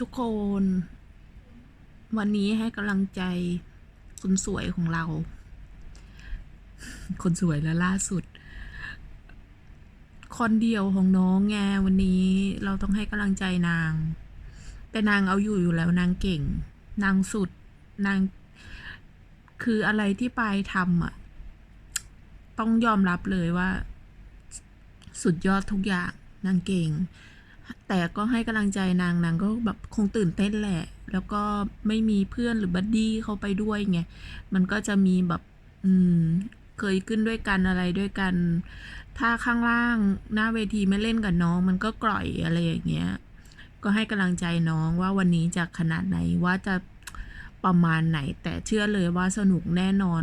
ทุกคน วันนี้ให้กำลังใจคนสวยของเรา คนสวยและล่าสุด คนเดียวของน้องไงวันนี้เราต้องให้กำลังใจนาง แต่นางเอาอยู่อยู่แล้วนางเก่ง นางสุดนาง คืออะไรที่ปายทำอะ ต้องยอมรับเลยว่า สุดยอดทุกอย่างนางเก่ง แต่ก็ให้กำลังใจนางนางก็แบบคงตื่นเต้นแหละ แล้วก็ไม่มีเพื่อนหรือบัดดี้เข้าไปด้วยไง มันก็จะมีแบบ อืม เคยขึ้นด้วยกันอะไรด้วยกัน ถ้าข้างล่างหน้าเวทีไม่เล่นกับน้อง มันก็กร่อยอะไรอย่างเงี้ย ก็ให้กำลังใจน้องว่าวันนี้จะขนาดไหนว่าจะประมาณไหน แต่เชื่อเลยว่าสนุกแน่นอน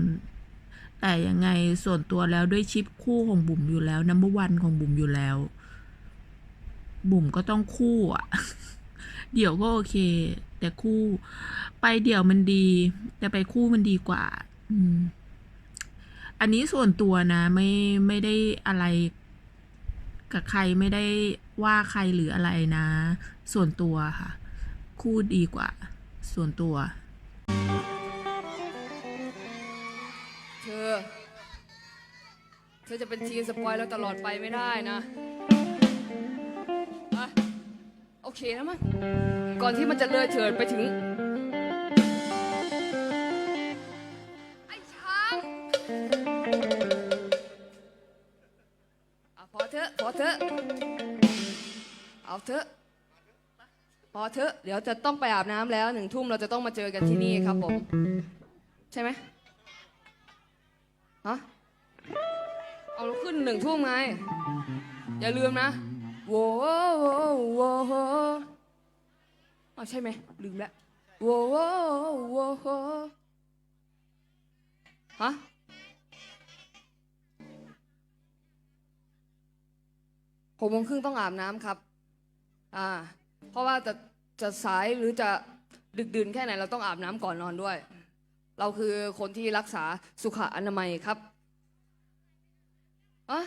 แต่ยังไงส่วนตัวแล้วด้วยชิปคู่ของบุ๋มอยู่แล้วนัมเบอร์วันของบุ๋มอยู่แล้ว บุ๋มก็ต้องคู่อะ เดี่ยวก็โอเค แต่คู่ ไปเดี่ยวมันดี แต่ไปคู่มันดีกว่า อืม อันนี้ส่วนตัวนะ ไม่ไม่ได้อะไร กับใครไม่ได้ว่าใครหรืออะไรนะ ส่วนตัวค่ะ คู่ดีกว่า ส่วนตัว เธอ เธอจะเป็นทีมสปอยแล้วตลอดไปไม่ได้นะ โอเคนะมั้งก่อนที่มันจะเลยเถิดไปถึง ไอ้ช้างอะพอเถอะพอเถอะเอาเถอะพอเถอะเดี๋ยวจะต้องไปอาบน้ำแล้วหนึ่งทุ่มเราจะต้องมาเจอกันที่นี่ครับผม ใช่ไหมฮะเอาเราขึ้นหนึ่งทุ่มไง อย่าลืมนะ โว้โว้โว้โว้อ๋อใช่ไหมลืมแล้วโว้โว้โว้โว้ฮะหกโมงครึ่งต้องอาบน้ำครับ อ่า เพราะว่าจะจะสายหรือจะดึกดื่นแค่ไหนเราต้องอาบน้ำก่อนนอนด้วย เราคือคนที่รักษาสุขอนามัยครับอะ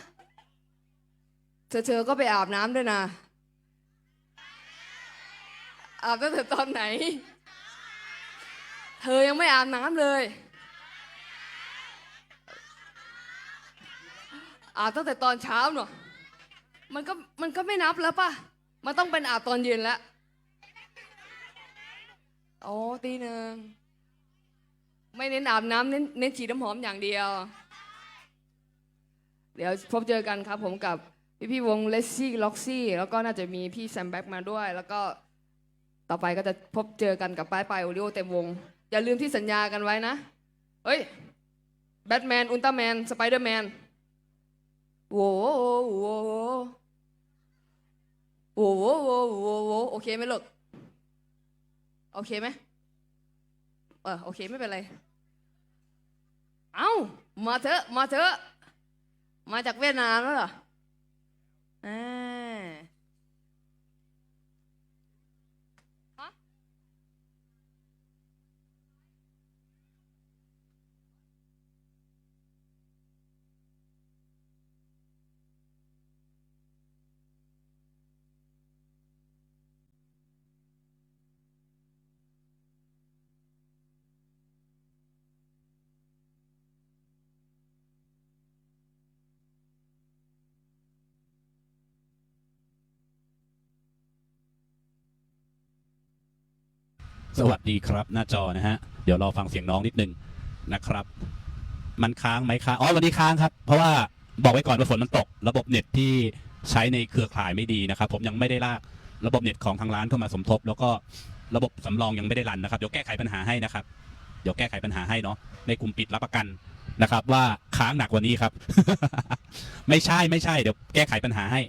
เธอเธอก็ไปอาบน้ำด้วยนะ อาบตั้งแต่ตอนไหน เธอยังไม่อาบน้ำเลย อาบตั้งแต่ตอนเช้าเนอะมันก็มันก็ไม่นับแล้วป่ะ มันต้องเป็นอาบตอนเย็นแล้วโอ้ตีหนึ่งไม่เน้นอาบน้ำเน้นเน้นฉีดน้ำหอมอย่างเดียว เดี๋ยวพบเจอกันครับผมกับ พี่พี่วงเลซี่ล็อกซี่แล้วก็น่าจะมีพี่แซมแบ็กมาด้วย แล้วก็ต่อไปก็จะพบเจอกันกับป้ายไปลายโอริโอเต็มวง อย่าลืมที่สัญญากันไว้นะ เฮ้ยแบทแมนอุลตร้าแมนสไปเดอร์แมนโว้โว้โว้โว้โว้โว้โว้โอเคไหมลูกโอเคไหมเออโอเคไม่เป็นไร เอ้ามาเถอะมาเถอะมาจากเวียดนามแล้วเหรอ อ่า สวัสดีครับ หน้าจอนะฮะ เดี๋ยวรอฟังเสียงน้องนิดนึงนะครับ มันค้างไหมค้างอ๋อวันนี้ค้างครับ เพราะว่าบอกไว้ก่อนว่าฝนมันตก ระบบเน็ตที่ใช้ในเครือข่ายไม่ดีนะครับ ผมยังไม่ได้ลากระบบเน็ตของทางร้านเข้ามาสมทบ แล้วก็ระบบสำรองยังไม่ได้รันนะครับเดี๋ยวแก้ไขปัญหาให้นะครับ เดี๋ยวแก้ไขปัญหาให้เนาะในกลุ่มปิดรับประกันนะครับ ว่าค้างหนักกว่านี้ครับ ไม่ใช่ไม่ใช่เดี๋ยวแก้ไขปัญหาให้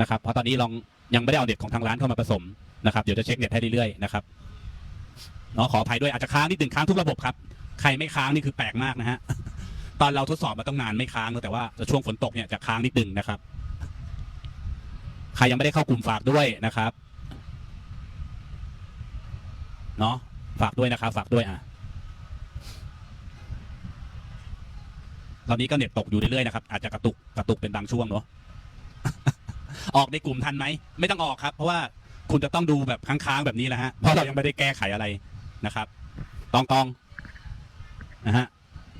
นะครับ เพราะตอนนี้ลองยังไม่ได้เอาเน็ตของทางร้านเข้ามาผสมนะครับเดี๋ยวจะเช็คเน็ตให้เรื่อยๆนะครับ เนาะขออภัยด้วยอาจจะค้างนิดหนึ่งค้างทุกระบบครับ ใครไม่ค้างนี่คือแปลกมากนะฮะ ตอนเราทดสอบมาต้องนานไม่ค้างแต่ว่าช่วงฝนตกเนี่ยจะค้างนิดหนึ่งนะครับ ใครยังไม่ได้เข้ากลุ่มฝากด้วยนะครับ เนาะฝากด้วยนะครับ ฝากด้วยอะตอนนี้ก็เน็ตตกอยู่เรื่อยๆนะครับ อาจจะกระตุกกระตุกเป็นบางช่วงเนาะออกในกลุ่มทันไหม ไม่ต้องออกครับ เพราะว่าคุณจะต้องดูแบบค้างๆแบบนี้แหละฮะ เพราะเรายังไม่ได้แก้ไขอะไร นะครับตองตองนะฮะ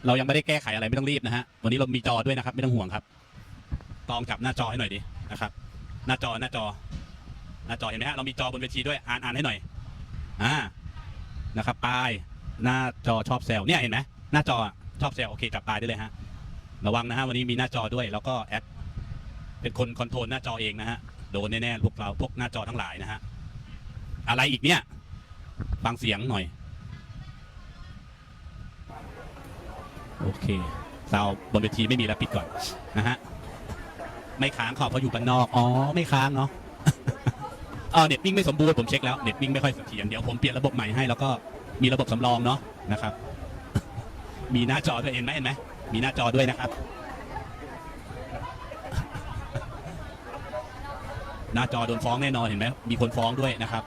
เรายังไม่ได้แก้ไขอะไรไม่ต้องรีบนะฮะวันนี้เรามีจอด้วยนะครับ ไม่ต้องห่วงครับ ตองจับหน้าจอให้หน่อยดินะครับ หน้าจอหน้าจอ หน้าจอเห็นไหมฮะเรามีจอบนเวทีด้วยอ่านอ่านให้หน่อยอ่านะครับปลายหน้าจอชอบแซวเนี่ยเห็นไหมหน้าจอชอบแซวโอเคจับปลายได้เลยฮะระวังนะฮะวันนี้มีหน้าจอด้วย แล้วก็แอดเป็นคนคอนโทรลหน้าจอเองนะฮะโดนแน่ๆพวกเราพวกหน้าจอทั้งหลายนะฮะอะไรอีกเนี่ย ฟังเสียงหน่อย โอเคซาวบนเวทีไม่มีแล้วปิดก่อนนะฮะไม่ค้างขอเพราะอยู่บ้านนอก อ๋อ ไม่ค้างเนาะเออเน็ตวิ่งไม่สมบูรณ์ผมเช็คแล้วเน็ตวิ่งไม่ค่อยเสถียรเดี๋ยวผมเปลี่ยนระบบใหม่ให้แล้วก็มีระบบสำรองเนาะนะครับ มีหน้าจอด้วยเห็นไหมเห็นไหมมีหน้าจอด้วยนะครับ หน้าจอโดนฟ้องแน่นอนเห็นไหมมีคนฟ้องด้วยนะครับ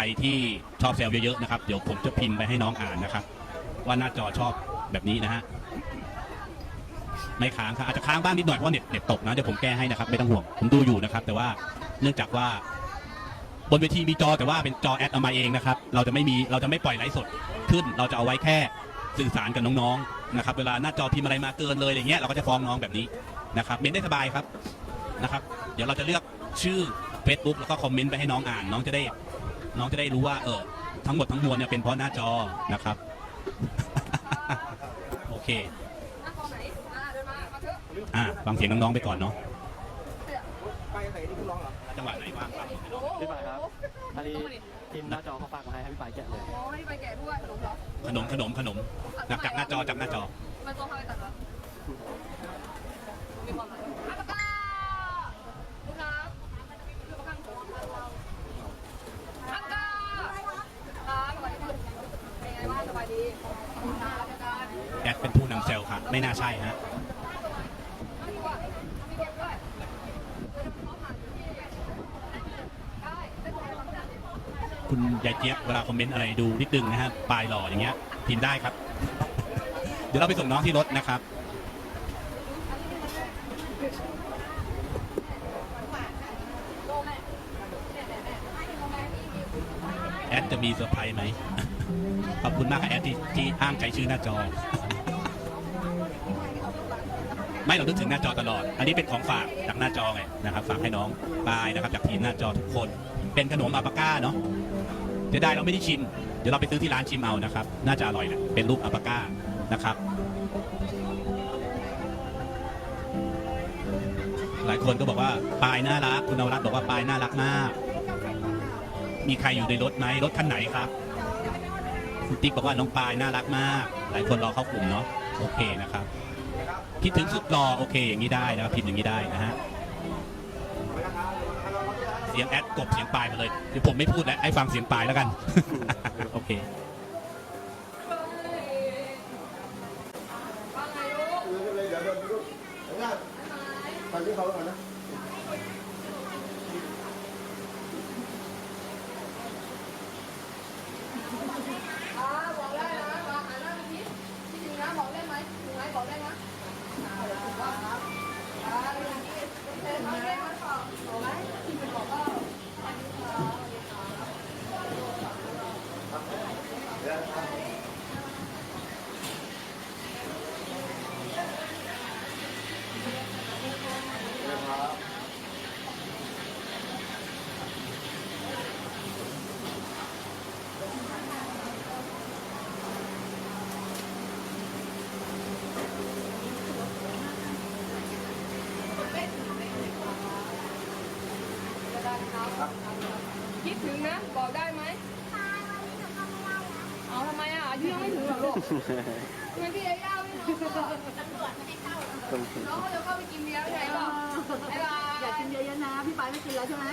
รที่ชอบแซวเยอะๆนะครับ เดี๋ยวผมจะพิมพ์ไปให้น้องอ่านนะครับ ว่าหน้าจอชอบแบบนี้นะฮะไม่ค้างครับอาจจะค้างบ้างนิดหน่อยเพราะเน็ตเน็ตตกนะเดี๋ยวผมแก้ให้นะครับไม่ต้องห่วงผมดูอยู่นะครับ แต่ว่าเนื่องจากว่า บนเวทีมีจอแต่ว่าเป็นจอแอดเอามาเองนะครับ เราจะไม่มีเราจะไม่ปล่อยไลฟ์สดขึ้น เราจะเอาไว้แค่สื่อสารกับน้องๆนะครับ เวลาหน้าจอพิมพ์อะไรมาเกินเลยอย่างเงี้ยเราก็จะฟ้องน้องแบบนี้นะครับเมนได้สบายครับนะครับ เดี๋ยวเราจะเลือกชื่อ Facebook แล้วก็คอมเมนต์ไปให้น้องอ่าน น้องจะได้ น้องจะได้รู้ว่าเออทั้งหมดทั้งมวลเนี่ยเป็นเพราะหน้าจอนะครับ โอเคอ่าฟังเสียงน้องๆไปก่อนเนาะไปไหนนี่คุณร้องเหรอจังหวะไหนว่างครับพี่ปายครับอันนี้ทีมหน้าจอเขาฝากมาให้ให้พี่ปายแกะเลยอ๋อให้ไปแกะด้วยขนมเหรอขนมขนมขนมจากจากหน้าจอจากหน้าจอมันต้องเข้าไปตัดเหรอมีความหมายอาปากกาลูกครับลูกข้างหัวอาปากกาครับสวัสดีครับเป็นไงบ้างสบายดีขอบคุณครับอาจารย์ แอดเป็นผู้นำเซลล์ครับ ไม่น่าใช่ฮะคุณยายเจี๊ยบเวลาคอมเมนต์อะไรดูนิดนึงนะฮะปลายหล่ออย่างเงี้ยพิมพ์ได้ครับ เดี๋ยวเราไปส่งน้องที่รถนะครับแอดจะมีเซอร์ไพรส์ไหมขอบคุณมากครับแอดที่ที่อ้างใจชื่อหน้าจอ ไม่เรานึกถึงหน้าจอตลอด อันนี้เป็นของฝากจากหน้าจอไงนะครับฝากให้น้องปายนะครับจากทีมหน้าจอทุกคน เป็นขนมอัลปาก้าเนาะเดี๋ยวได้เราไม่ได้ชิม เดี๋ยวเราไปซื้อที่ร้านชิมเอานะครับ น่าจะอร่อยแหละเป็นรูปอัลปาก้านะครับ หลายคนก็บอกว่าปายน่ารักคุณนวรัตน์บอกว่าปายน่ารักมาก มีใครอยู่ในรถไหมรถคันไหนครับคุณติ๊กบอกว่าน้องปายน่ารักมาก หลายคนรอเข้ากลุ่มเนาะโอเคนะครับ คิดถึงสุดรอโอเค อย่างนี้ได้นะครับพิมพ์อย่างนี้ได้นะฮะเสียงแอดกบเสียงปลายมาเลยเดี๋ยวผมไม่พูดแล้วให้ฟังเสียงปลายแล้วกัน โอเคไงลูกเดี๋ยวเดี๋ยวเดี๋ยวเดี๋ยวไปที่เขาก่อนนะ อายุยังไม่ถึงหรอกลูกทำไมพี่เอย่าไม่มาตำรวจน้องเขาจะเข้าไปกินเบียร์ไม่ใช่หรอบ๊ายบาอยากกินเยอะๆนะ พี่ไปไม่กินแล้วใช่ไหม